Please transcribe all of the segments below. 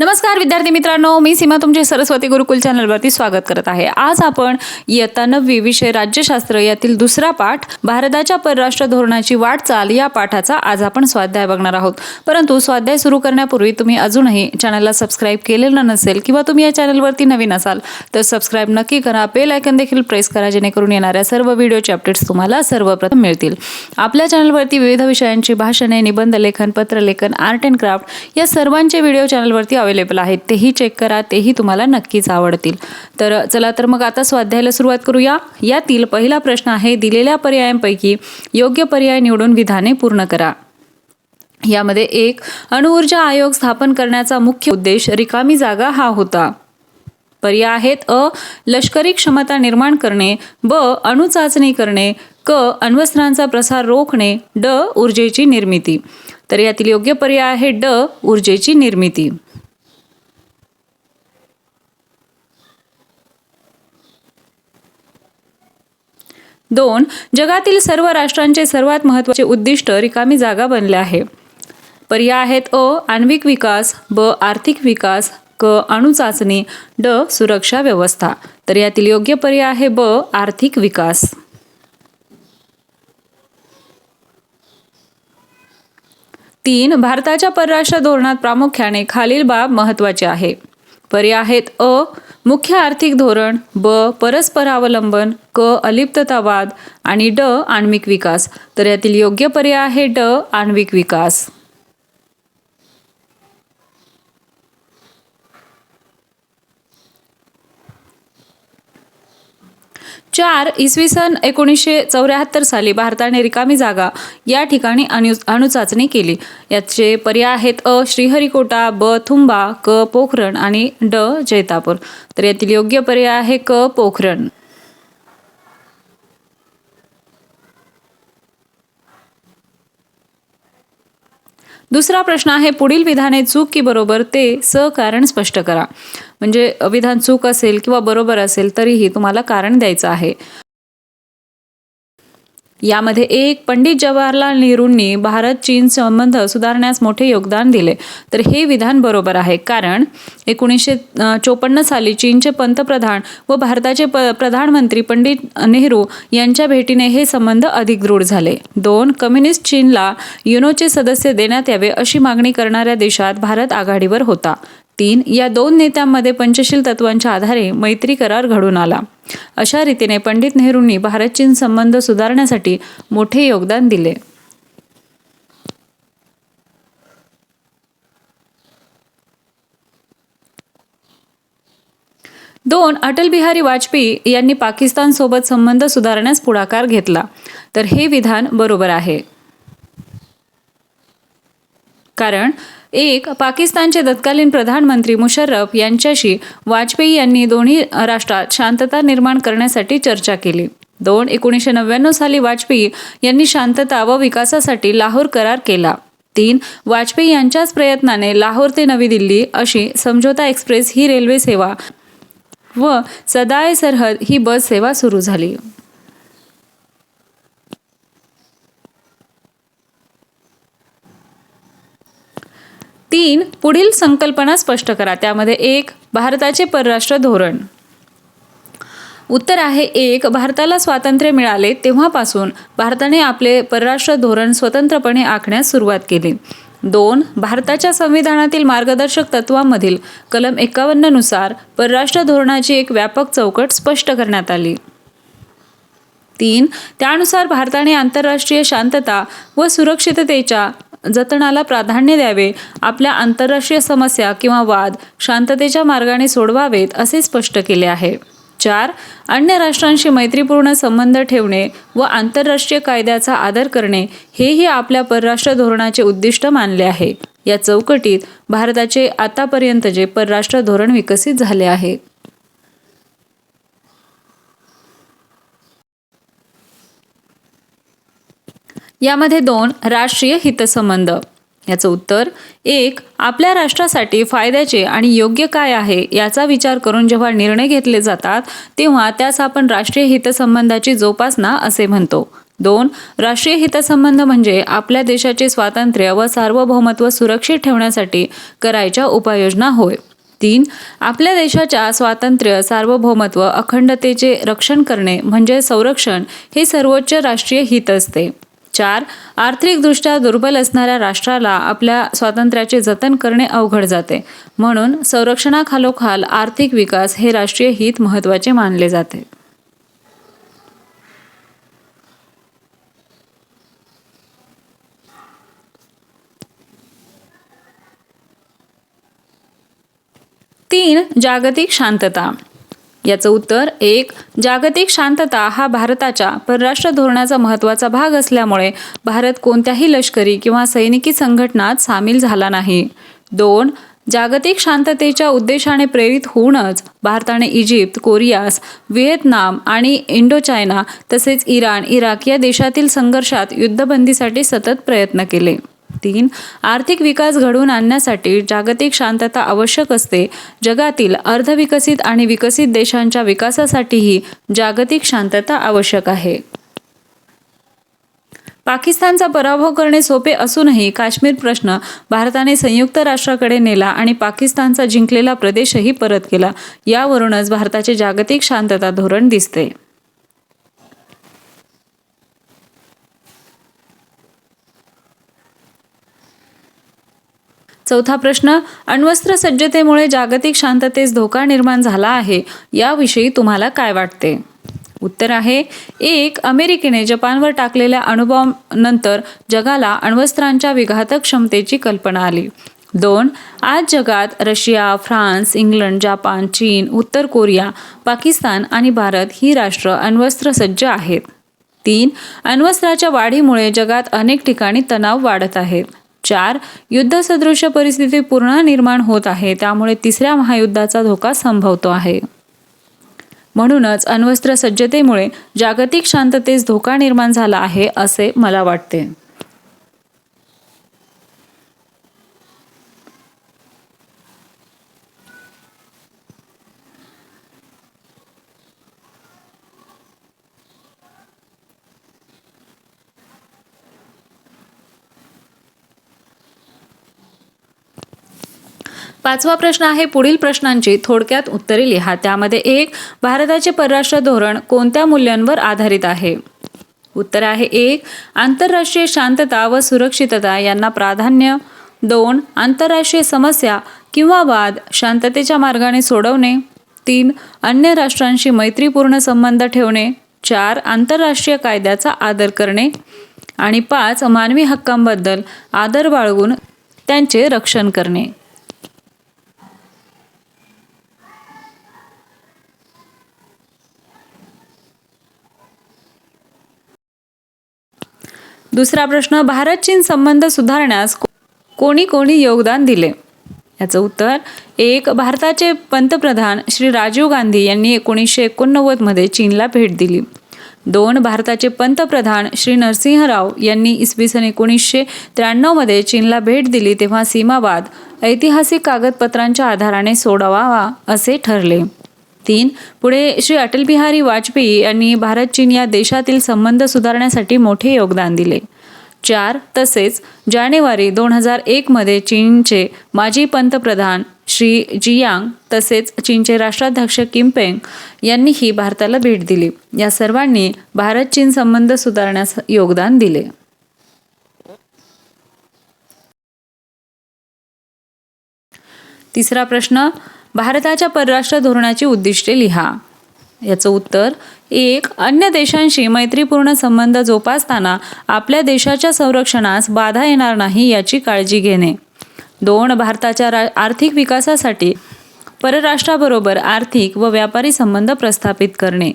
नमस्कार विद्यार्थी मित्रांनो. मी सीमा तुमचे सरस्वती गुरुकुल चॅनलवरती स्वागत करत आहे. आज आपण इयत्ता नववी विषय राज्यशास्त्र यातील दुसरा पाठ भारताच्या परराष्ट्र धोरणाची वाटचाल या पाठाचा आज आपण स्वाध्याय बघणार आहोत. परंतु स्वाध्याय सुरू करण्यापूर्वी तुम्ही अजूनही चॅनलला सबस्क्राईब केलेलं नसेल किंवा तुम्ही या चॅनलवरती नवीन असाल तर सबस्क्राईब नक्की करा. बेल आयकन देखील प्रेस करा जेणेकरून येणाऱ्या सर्व व्हिडिओचे अपडेट्स तुम्हाला सर्वप्रथम मिळतील. आपल्या चॅनलवरती विविध विषयांची भाषणे निबंध लेखन पत्रलेखन आर्ट अँड क्राफ्ट या सर्वांचे व्हिडिओ चॅनलवरती अवेलेबल आहेत तेही चेक करा तेही तुम्हाला नक्कीच आवडतील. तर चला तर मग आता स्वाध्यायाला सुरुवात करूया. यातील पहिला प्रश्न आहे दिलेल्या पर्यायांपैकी योग्य पर्याय निवडून विधाने पूर्ण करा. यामध्ये एक अणुऊर्जा आयोग स्थापन करण्याचा मुख्य उद्देश रिकामी जागा हा होता. पर्याय आहेत अ लष्करी क्षमता निर्माण करणे ब अणुचाचणी करणे क अण्वस्त्रांचा प्रसार रोखणे ड ऊर्जेची निर्मिती. तर यातील योग्य पर्याय आहे ड ऊर्जेची निर्मिती. दोन जगातील सर्व राष्ट्रांचे सर्वात महत्त्वाचे उद्दिष्ट रिकामी जागा बनले आहे. पर्याय आहेत अ आण्विक विकास ब आर्थिक विकास क अणुचाचणी ड सुरक्षा व्यवस्था. तर यातील योग्य पर्याय आहे ब आर्थिक विकास. तीन भारताच्या परराष्ट्र धोरणात प्रामुख्याने खालील बाब महत्त्वाचे आहे. पर्याय आहेत अ मुख्य आर्थिक धोरण ब परस्परावलंबन क अलिप्ततावाद आणि ड आण्विक विकास. तर यातील योग्य पर्याय आहे ड आण्विक विकास. चार इसवी सन एकोणीसशे चौऱ्याहत्तर साली भारताने रिकामी जागा या ठिकाणी अणुचाचणी केली. याचे पर्याय आहेत अ श्रीहरिकोटा ब थुंबा क पोखरण आणि ड जैतापूर. तर यातील योग्य पर्याय आहे क पोखरण. दुसरा प्रश्न आहे पुढील विधाने चूक की बरोबर ते स कारण स्पष्ट करा. म्हणजे विधान चूक असेल किंवा बरोबर असेल तरीही तुम्हाला कारण द्यायचं आहे. यामध्ये एक पंडित जवाहरलाल नेहरूंनी भारत चीन संबंध सुधारण्यास मोठे योगदान दिले. तर हे विधान बरोबर आहे. कारण एकोणीसशे चोपन्न साली चीनचे पंतप्रधान व भारताचे प प्रधानमंत्री पंडित नेहरू यांच्या भेटीने हे संबंध अधिक दृढ झाले. दोन कम्युनिस्ट चीनला युनोचे सदस्य देण्यात यावे अशी मागणी करणाऱ्या देशात भारत आघाडीवर होता. तीन या दोन नेत्यांमध्ये पंचशील तत्वांच्या आधारे मैत्री करार घडून आला. अशा रीतीने पंडित नेहरूंनी भारत चीन संबंध सुधारण्यासाठी मोठे योगदान दिले. दोन अटल बिहारी वाजपेयी यांनी पाकिस्तान सोबत संबंध सुधारण्यास पुढाकार घेतला. तर हे विधान बरोबर आहे. कारण एक पाकिस्तानचे तत्कालीन प्रधानमंत्री मुशर्रफ यांच्याशी वाजपेयी यांनी दोन्ही राष्ट्रात शांतता निर्माण करण्यासाठी चर्चा केली. दोन एकोणीसशे नव्याण्णव साली वाजपेयी यांनी शांतता व विकासासाठी लाहोर करार केला. तीन वाजपेयी यांच्याच प्रयत्नाने लाहोर ते नवी दिल्ली अशी समझोता एक्सप्रेस ही रेल्वे सेवा व सदाय सरहद ही बस सेवा सुरू झाली. तीन पुढील संकल्पना स्पष्ट करा. त्यामध्ये एक भारताचे परराष्ट्र धोरण. उत्तर आहे एक भारताला स्वातंत्र्य मिळाले तेव्हापासून भारताने आपले परराष्ट्र धोरण स्वतंत्रपणे आखण्यास सुरुवात केली. दोन भारताच्या संविधानातील मार्गदर्शक तत्वांमधील कलम एकावन्ननुसार परराष्ट्र धोरणाची एक व्यापक चौकट स्पष्ट करण्यात आली. तीन त्यानुसार भारताने आंतरराष्ट्रीय शांतता व सुरक्षिततेच्या जतनाला प्राधान्य द्यावे आपल्या आंतरराष्ट्रीय समस्या किंवा वाद शांततेच्या मार्गाने सोडवावेत असे स्पष्ट केले आहे. चार अन्य राष्ट्रांशी मैत्रीपूर्ण संबंध ठेवणे व आंतरराष्ट्रीय कायद्याचा आदर करणे हेही आपल्या परराष्ट्र धोरणाचे उद्दिष्ट मानले आहे. या चौकटीत भारताचे आतापर्यंतचे परराष्ट्र धोरण विकसित झाले आहे. यामध्ये दोन राष्ट्रीय हितसंबंध. याचं उत्तर एक आपल्या राष्ट्रासाठी फायद्याचे आणि योग्य काय आहे याचा विचार करून जेव्हा निर्णय घेतले जातात तेव्हा त्यास आपण राष्ट्रीय हितसंबंधाची जोपासना असे म्हणतो. दोन राष्ट्रीय हितसंबंध म्हणजे आपल्या देशाचे स्वातंत्र्य व सार्वभौमत्व सुरक्षित ठेवण्यासाठी करायच्या उपाययोजना होय. तीन आपल्या देशाच्या स्वातंत्र्य सार्वभौमत्व अखंडतेचे रक्षण करणे म्हणजे संरक्षण हे सर्वोच्च राष्ट्रीय हित असते. चार आर्थिकदृष्ट्या दुर्बल असणाऱ्या राष्ट्राला आपल्या स्वातंत्र्याचे जतन करणे अवघड जाते. म्हणून संरक्षणाखालोखाल आर्थिक विकास हे राष्ट्रीय हित महत्त्वाचे मानले जाते. तीन जागतिक शांतता. याचं उत्तर एक जागतिक शांतता हा भारताच्या परराष्ट्र धोरणाचा महत्त्वाचा भाग असल्यामुळे भारत कोणत्याही लष्करी किंवा सैनिकी संघटनात सामील झाला नाही. दोन जागतिक शांततेच्या उद्देशाने प्रेरित होऊनच भारताने इजिप्त कोरियास व्हिएतनाम आणि इंडो चायना तसेच इराण इराक या देशातील संघर्षात युद्धबंदीसाठी सतत प्रयत्न केले. तीन आर्थिक विकास घडवून आणण्यासाठी जागतिक शांतता आवश्यक असते. जगातील अर्धविकसित आणि विकसित देशांच्या विकासासाठीही जागतिक शांतता आवश्यक आहे. पाकिस्तानचा पराभव करणे सोपे असूनही काश्मीर प्रश्न भारताने संयुक्त राष्ट्राकडे नेला आणि पाकिस्तानचा जिंकलेला प्रदेशही परत केला. यावरूनच भारताचे जागतिक शांतता धोरण दिसते. चौथा प्रश्न अण्वस्त्र सज्जतेमुळे जागतिक शांततेस धोका निर्माण झाला आहे याविषयी तुम्हाला काय वाटते? उत्तर आहे एक अमेरिकेने जपानवर टाकलेल्या अणुबॉम्बनंतर जगाला अण्वस्त्रांच्या विघातक क्षमतेची कल्पना आली. दोन आज जगात रशिया फ्रान्स इंग्लंड जपान चीन उत्तर कोरिया पाकिस्तान आणि भारत ही राष्ट्र अण्वस्त्र सज्ज आहेत. तीन अण्वस्त्राच्या वाढीमुळे जगात अनेक ठिकाणी तणाव वाढत आहेत. चार युद्धसदृश्य परिस्थिती पूर्ण निर्माण होत आहे त्यामुळे तिसऱ्या महायुद्धाचा धोका संभवतो आहे. म्हणूनच अण्वस्त्र सज्जतेमुळे जागतिक शांततेस धोका निर्माण झाला आहे असे मला वाटते. पाचवा प्रश्न आहे पुढील प्रश्नांची थोडक्यात उत्तरे लिहा. त्यामध्ये एक भारताचे परराष्ट्र धोरण कोणत्या मूल्यांवर आधारित आहे? उत्तर आहे एक आंतरराष्ट्रीय शांतता व सुरक्षितता यांना प्राधान्य. दोन आंतरराष्ट्रीय समस्या किंवा वाद शांततेच्या मार्गाने सोडवणे. तीन अन्य राष्ट्रांशी मैत्रीपूर्ण संबंध ठेवणे. चार आंतरराष्ट्रीय कायद्याचा आदर करणे. आणि पाच मानवी हक्कांबद्दल आदर बाळगून त्यांचे रक्षण करणे. दुसरा प्रश्न भारत चीन संबंध सुधारण्यास कोणी कोणी योगदान दिले? याचं उत्तर एक भारताचे पंतप्रधान श्री राजीव गांधी यांनी एकोणीसशे एकोणनव्वदमध्ये चीनला भेट दिली. दोन भारताचे पंतप्रधान श्री नरसिंह यांनी इसवी सन एकोणीसशे त्र्याण्णवमध्ये चीनला भेट दिली तेव्हा सीमावाद ऐतिहासिक कागदपत्रांच्या आधाराने सोडवावा असे ठरले. तीन. पुढे श्री अटल बिहारी वाजपेयी यांनी भारत चीन या देशातील संबंध सुधारण्यासाठी मोठे योगदान दिले. चार. तसेच जानेवारी दोन हजार एकमध्ये चीनचे माजी पंतप्रधान श्री जियांग तसेच चीनचे राष्ट्राध्यक्ष किमपेंग यांनीही भारताला भेट दिली. या सर्वांनी भारत चीन संबंध सुधारण्यास योगदान दिले. तिसरा प्रश्न भारताच्या परराष्ट्र धोरणाची उद्दिष्टे लिहा. याचं उत्तर एक अन्य देशांशी मैत्रीपूर्ण संबंध जोपासताना आपल्या देशाच्या संरक्षणास बाधा येणार नाही याची काळजी घेणे. दोन भारताच्या रा आर्थिक विकासासाठी परराष्ट्राबरोबर आर्थिक व व्यापारी संबंध प्रस्थापित करणे.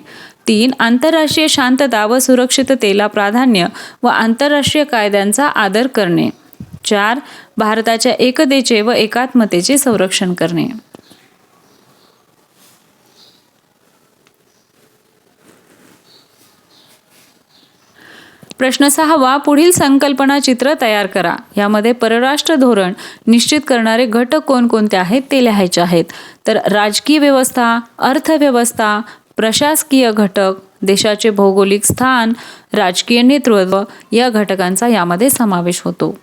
तीन आंतरराष्ट्रीय शांतता व सुरक्षिततेला प्राधान्य व आंतरराष्ट्रीय कायद्यांचा आदर करणे. चार भारताच्या एकतेचे व एकात्मतेचे संरक्षण करणे. प्रश्न सहावा पुढील संकल्पना चित्र तयार करा. यामध्ये परराष्ट्र धोरण निश्चित करणारे घटक कोणकोणते आहेत ते लिहायचे आहेत. तर राजकीय व्यवस्था अर्थव्यवस्था प्रशासकीय घटक देशाचे भौगोलिक स्थान राजकीय नेतृत्व या घटकांचा यामध्ये समावेश होतो.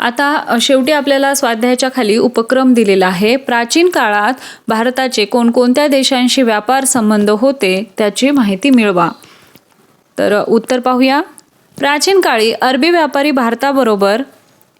आता शेवटी आपल्याला स्वाध्यायाच्या खाली उपक्रम दिलेला आहे. प्राचीन काळात भारताचे कोणकोणत्या देशांशी व्यापार संबंध होते त्याची माहिती मिळवा. तर उत्तर पाहूया. प्राचीन काळी अरबी व्यापारी भारताबरोबर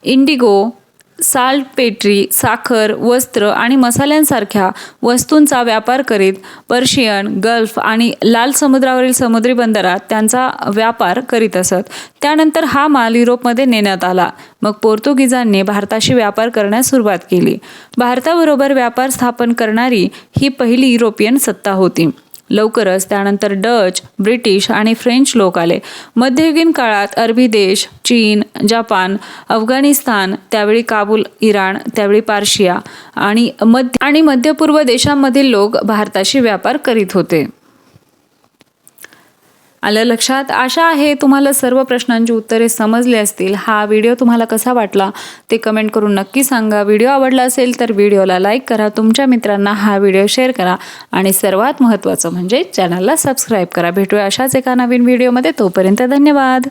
इंडिगो साल्ट पेट्री साखर वस्त्र आणि मसाल्यांसारख्या वस्तूंचा व्यापार करीत पर्शियन गल्फ आणि लाल समुद्रावरील समुद्री बंदरात त्यांचा व्यापार करीत असत. त्यानंतर हा माल युरोपमध्ये नेण्यात आला. मग पोर्तुगीजांनी भारताशी व्यापार करण्यास सुरुवात केली. भारताबरोबर व्यापार स्थापन करणारी ही पहिली युरोपियन सत्ता होती. लवकरच त्यानंतर डच ब्रिटिश आणि फ्रेंच लोक आले. मध्ययुगीन काळात अरबी देश चीन जपान अफगाणिस्तान त्यावेळी काबूल इराण त्यावेळी पार्शिया आणि मध्य आणि मध्यपूर्व देशांमधील लोक भारताशी व्यापार करीत होते. आलं लक्षात? आशा आहे तुम्हाला सर्व प्रश्नांची उत्तरे समजली असतील. हा व्हिडिओ तुम्हाला कसा वाटला ते कमेंट करून नक्की सांगा. व्हिडिओ आवडला असेल तर व्हिडिओला लाईक करा तुमच्या मित्रांना हा व्हिडिओ शेअर करा आणि सर्वात महत्त्वाचं म्हणजे चॅनलला सबस्क्राईब करा. भेटूया अशाच एका नवीन व्हिडिओमध्ये. तोपर्यंत धन्यवाद.